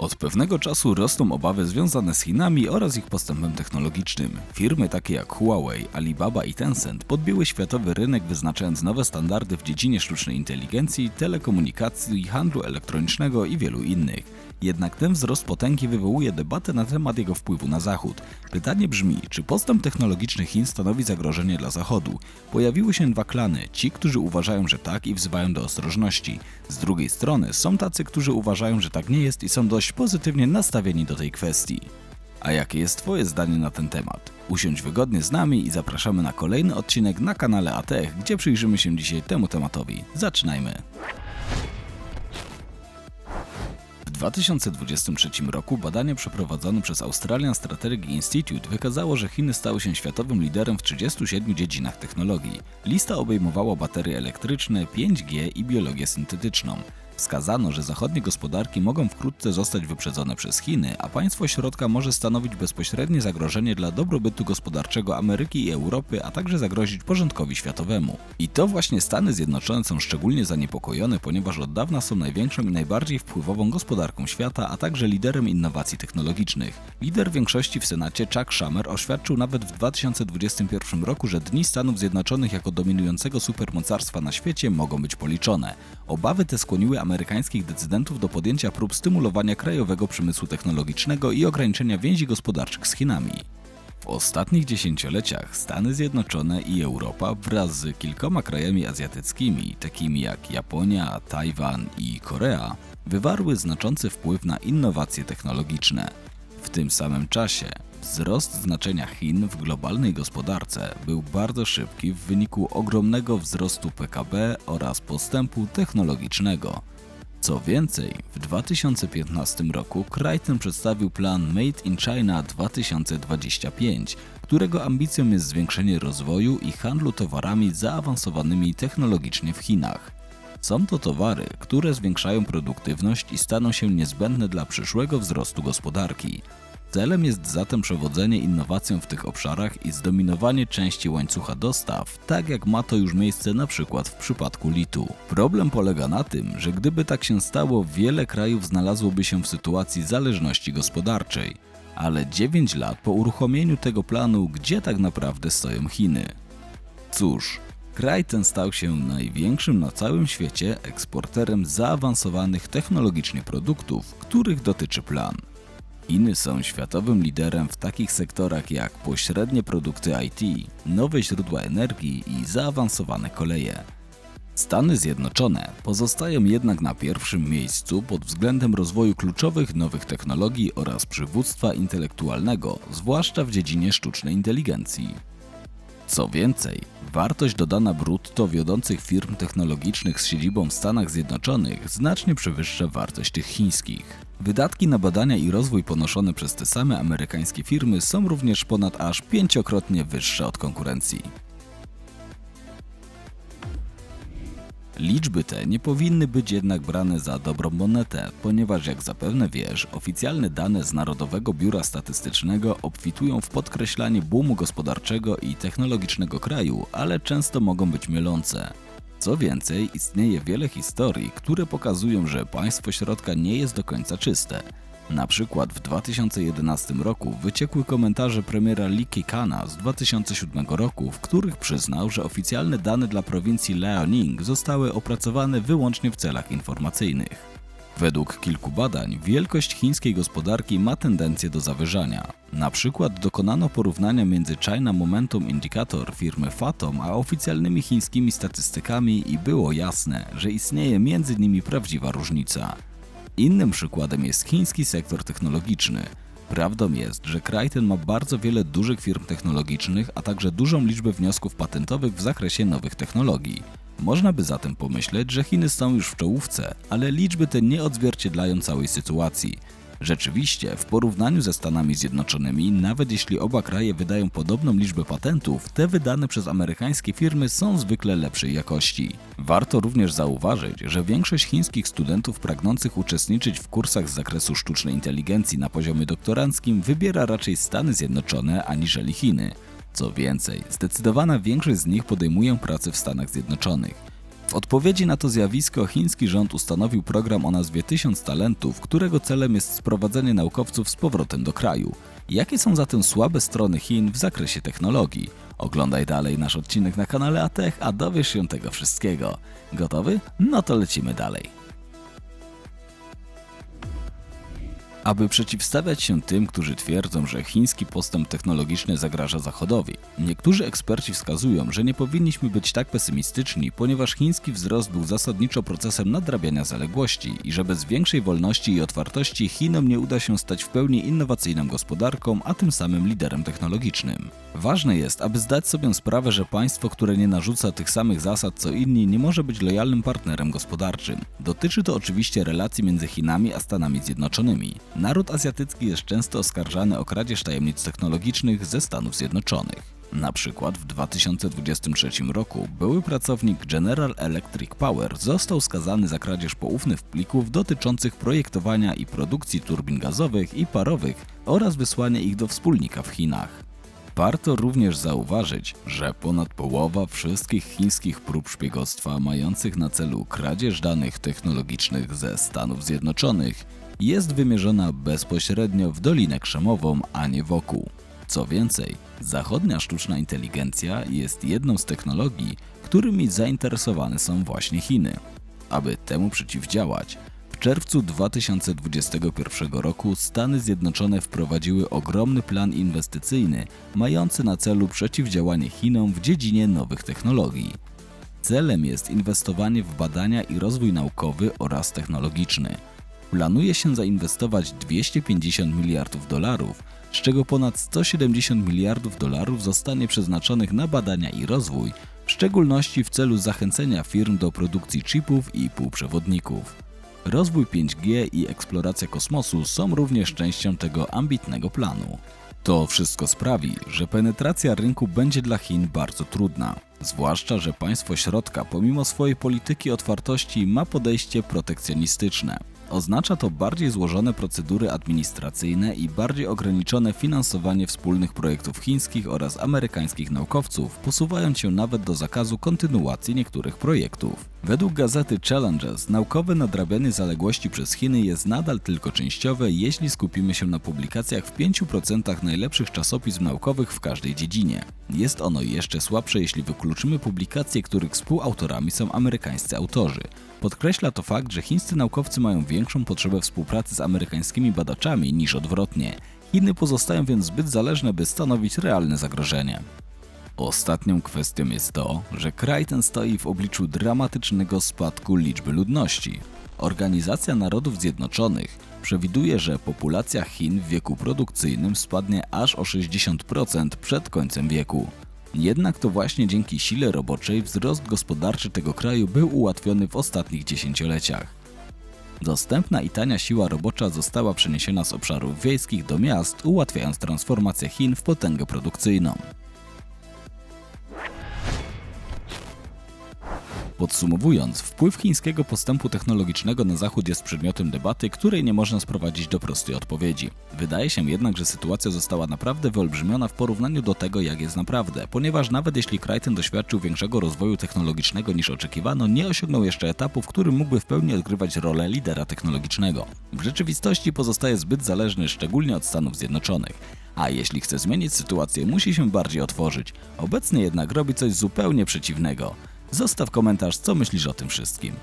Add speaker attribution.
Speaker 1: Od pewnego czasu rosną obawy związane z Chinami oraz ich postępem technologicznym. Firmy takie jak Huawei, Alibaba i Tencent podbiły światowy rynek wyznaczając nowe standardy w dziedzinie sztucznej inteligencji, telekomunikacji, handlu elektronicznego i wielu innych. Jednak ten wzrost potęgi wywołuje debatę na temat jego wpływu na Zachód. Pytanie brzmi, czy postęp technologiczny Chin stanowi zagrożenie dla Zachodu? Pojawiły się dwa klany, ci, którzy uważają, że tak i wzywają do ostrożności. Z drugiej strony są tacy, którzy uważają, że tak nie jest i są dość pozytywnie nastawieni do tej kwestii. A jakie jest Twoje zdanie na ten temat? Usiądź wygodnie z nami i zapraszamy na kolejny odcinek na kanale ATech, gdzie przyjrzymy się dzisiaj temu tematowi. Zaczynajmy! 2023 roku badanie przeprowadzone przez Australian Strategic Institute wykazało, że Chiny stały się światowym liderem w 37 dziedzinach technologii. Lista obejmowała baterie elektryczne, 5G i biologię syntetyczną. Wskazano, że zachodnie gospodarki mogą wkrótce zostać wyprzedzone przez Chiny, a państwo środka może stanowić bezpośrednie zagrożenie dla dobrobytu gospodarczego Ameryki i Europy, a także zagrozić porządkowi światowemu. I to właśnie Stany Zjednoczone są szczególnie zaniepokojone, ponieważ od dawna są największą i najbardziej wpływową gospodarką świata, a także liderem innowacji technologicznych. Lider większości w Senacie Chuck Schumer oświadczył nawet w 2021 roku, że dni Stanów Zjednoczonych jako dominującego supermocarstwa na świecie mogą być policzone. Obawy te skłoniły amerykańskich decydentów do podjęcia prób stymulowania krajowego przemysłu technologicznego i ograniczenia więzi gospodarczych z Chinami. W ostatnich dziesięcioleciach Stany Zjednoczone i Europa wraz z kilkoma krajami azjatyckimi, takimi jak Japonia, Tajwan i Korea, wywarły znaczący wpływ na innowacje technologiczne. W tym samym czasie wzrost znaczenia Chin w globalnej gospodarce był bardzo szybki w wyniku ogromnego wzrostu PKB oraz postępu technologicznego. Co więcej, w 2015 roku kraj ten przedstawił plan Made in China 2025, którego ambicją jest zwiększenie rozwoju i handlu towarami zaawansowanymi technologicznie w Chinach. Są to towary, które zwiększają produktywność i staną się niezbędne dla przyszłego wzrostu gospodarki. Celem jest zatem przewodzenie innowacjom w tych obszarach i zdominowanie części łańcucha dostaw, tak jak ma to już miejsce na przykład w przypadku litu. Problem polega na tym, że gdyby tak się stało, wiele krajów znalazłoby się w sytuacji zależności gospodarczej. Ale 9 lat po uruchomieniu tego planu, gdzie tak naprawdę stoją Chiny? Cóż, kraj ten stał się największym na całym świecie eksporterem zaawansowanych technologicznie produktów, których dotyczy plan. Chiny są światowym liderem w takich sektorach jak pośrednie produkty IT, nowe źródła energii i zaawansowane koleje. Stany Zjednoczone pozostają jednak na pierwszym miejscu pod względem rozwoju kluczowych nowych technologii oraz przywództwa intelektualnego, zwłaszcza w dziedzinie sztucznej inteligencji. Co więcej, wartość dodana brutto wiodących firm technologicznych z siedzibą w Stanach Zjednoczonych znacznie przewyższa wartość tych chińskich. Wydatki na badania i rozwój ponoszone przez te same amerykańskie firmy są również ponad aż pięciokrotnie wyższe od konkurencji. Liczby te nie powinny być jednak brane za dobrą monetę, ponieważ jak zapewne wiesz, oficjalne dane z Narodowego Biura Statystycznego obfitują w podkreślanie boomu gospodarczego i technologicznego kraju, ale często mogą być mylące. Co więcej, istnieje wiele historii, które pokazują, że państwo środka nie jest do końca czyste. Na przykład w 2011 roku wyciekły komentarze premiera Li Keqiana z 2007 roku, w których przyznał, że oficjalne dane dla prowincji Liaoning zostały opracowane wyłącznie w celach informacyjnych. Według kilku badań wielkość chińskiej gospodarki ma tendencję do zawyżania. Na przykład dokonano porównania między China Momentum Indicator firmy Fatom a oficjalnymi chińskimi statystykami i było jasne, że istnieje między nimi prawdziwa różnica. Innym przykładem jest chiński sektor technologiczny. Prawdą jest, że kraj ten ma bardzo wiele dużych firm technologicznych, a także dużą liczbę wniosków patentowych w zakresie nowych technologii. Można by zatem pomyśleć, że Chiny są już w czołówce, ale liczby te nie odzwierciedlają całej sytuacji. Rzeczywiście, w porównaniu ze Stanami Zjednoczonymi, nawet jeśli oba kraje wydają podobną liczbę patentów, te wydane przez amerykańskie firmy są zwykle lepszej jakości. Warto również zauważyć, że większość chińskich studentów pragnących uczestniczyć w kursach z zakresu sztucznej inteligencji na poziomie doktoranckim wybiera raczej Stany Zjednoczone aniżeli Chiny. Co więcej, zdecydowana większość z nich podejmuje pracę w Stanach Zjednoczonych. W odpowiedzi na to zjawisko chiński rząd ustanowił program o nazwie Tysiąc Talentów, którego celem jest sprowadzenie naukowców z powrotem do kraju. Jakie są zatem słabe strony Chin w zakresie technologii? Oglądaj dalej nasz odcinek na kanale Atech, a dowiesz się tego wszystkiego. Gotowy? No to lecimy dalej. Aby przeciwstawiać się tym, którzy twierdzą, że chiński postęp technologiczny zagraża Zachodowi, niektórzy eksperci wskazują, że nie powinniśmy być tak pesymistyczni, ponieważ chiński wzrost był zasadniczo procesem nadrabiania zaległości i że bez większej wolności i otwartości Chinom nie uda się stać w pełni innowacyjną gospodarką, a tym samym liderem technologicznym. Ważne jest, aby zdać sobie sprawę, że państwo, które nie narzuca tych samych zasad co inni, nie może być lojalnym partnerem gospodarczym. Dotyczy to oczywiście relacji między Chinami a Stanami Zjednoczonymi. Naród azjatycki jest często oskarżany o kradzież tajemnic technologicznych ze Stanów Zjednoczonych. Na przykład w 2023 roku były pracownik General Electric Power został skazany za kradzież poufnych plików dotyczących projektowania i produkcji turbin gazowych i parowych oraz wysłania ich do wspólnika w Chinach. Warto również zauważyć, że ponad połowa wszystkich chińskich prób szpiegostwa mających na celu kradzież danych technologicznych ze Stanów Zjednoczonych jest wymierzona bezpośrednio w Dolinę Krzemową, a nie wokół. Co więcej, zachodnia sztuczna inteligencja jest jedną z technologii, którymi zainteresowane są właśnie Chiny. Aby temu przeciwdziałać, w czerwcu 2021 roku Stany Zjednoczone wprowadziły ogromny plan inwestycyjny mający na celu przeciwdziałanie Chinom w dziedzinie nowych technologii. Celem jest inwestowanie w badania i rozwój naukowy oraz technologiczny. Planuje się zainwestować 250 miliardów dolarów, z czego ponad 170 miliardów dolarów zostanie przeznaczonych na badania i rozwój, w szczególności w celu zachęcenia firm do produkcji chipów i półprzewodników. Rozwój 5G i eksploracja kosmosu są również częścią tego ambitnego planu. To wszystko sprawi, że penetracja rynku będzie dla Chin bardzo trudna, zwłaszcza, że państwo środka pomimo swojej polityki otwartości ma podejście protekcjonistyczne. Oznacza to bardziej złożone procedury administracyjne i bardziej ograniczone finansowanie wspólnych projektów chińskich oraz amerykańskich naukowców, posuwając się nawet do zakazu kontynuacji niektórych projektów. Według gazety Challenges naukowe nadrabianie zaległości przez Chiny jest nadal tylko częściowe, jeśli skupimy się na publikacjach w 5% najlepszych czasopism naukowych w każdej dziedzinie. Jest ono jeszcze słabsze, jeśli wykluczymy publikacje, których współautorami są amerykańscy autorzy. Podkreśla to fakt, że chińscy naukowcy mają większą potrzebę współpracy z amerykańskimi badaczami niż odwrotnie. Chiny pozostają więc zbyt zależne, by stanowić realne zagrożenie. Ostatnią kwestią jest to, że kraj ten stoi w obliczu dramatycznego spadku liczby ludności. Organizacja Narodów Zjednoczonych przewiduje, że populacja Chin w wieku produkcyjnym spadnie aż o 60% przed końcem wieku. Jednak to właśnie dzięki sile roboczej wzrost gospodarczy tego kraju był ułatwiony w ostatnich dziesięcioleciach. Dostępna i tania siła robocza została przeniesiona z obszarów wiejskich do miast, ułatwiając transformację Chin w potęgę produkcyjną. Podsumowując, wpływ chińskiego postępu technologicznego na Zachód jest przedmiotem debaty, której nie można sprowadzić do prostej odpowiedzi. Wydaje się jednak, że sytuacja została naprawdę wyolbrzymiona w porównaniu do tego, jak jest naprawdę, ponieważ nawet jeśli kraj ten doświadczył większego rozwoju technologicznego niż oczekiwano, nie osiągnął jeszcze etapu, w którym mógłby w pełni odgrywać rolę lidera technologicznego. W rzeczywistości pozostaje zbyt zależny, szczególnie od Stanów Zjednoczonych. A jeśli chce zmienić sytuację, musi się bardziej otworzyć. Obecnie jednak robi coś zupełnie przeciwnego. Zostaw komentarz, co myślisz o tym wszystkim.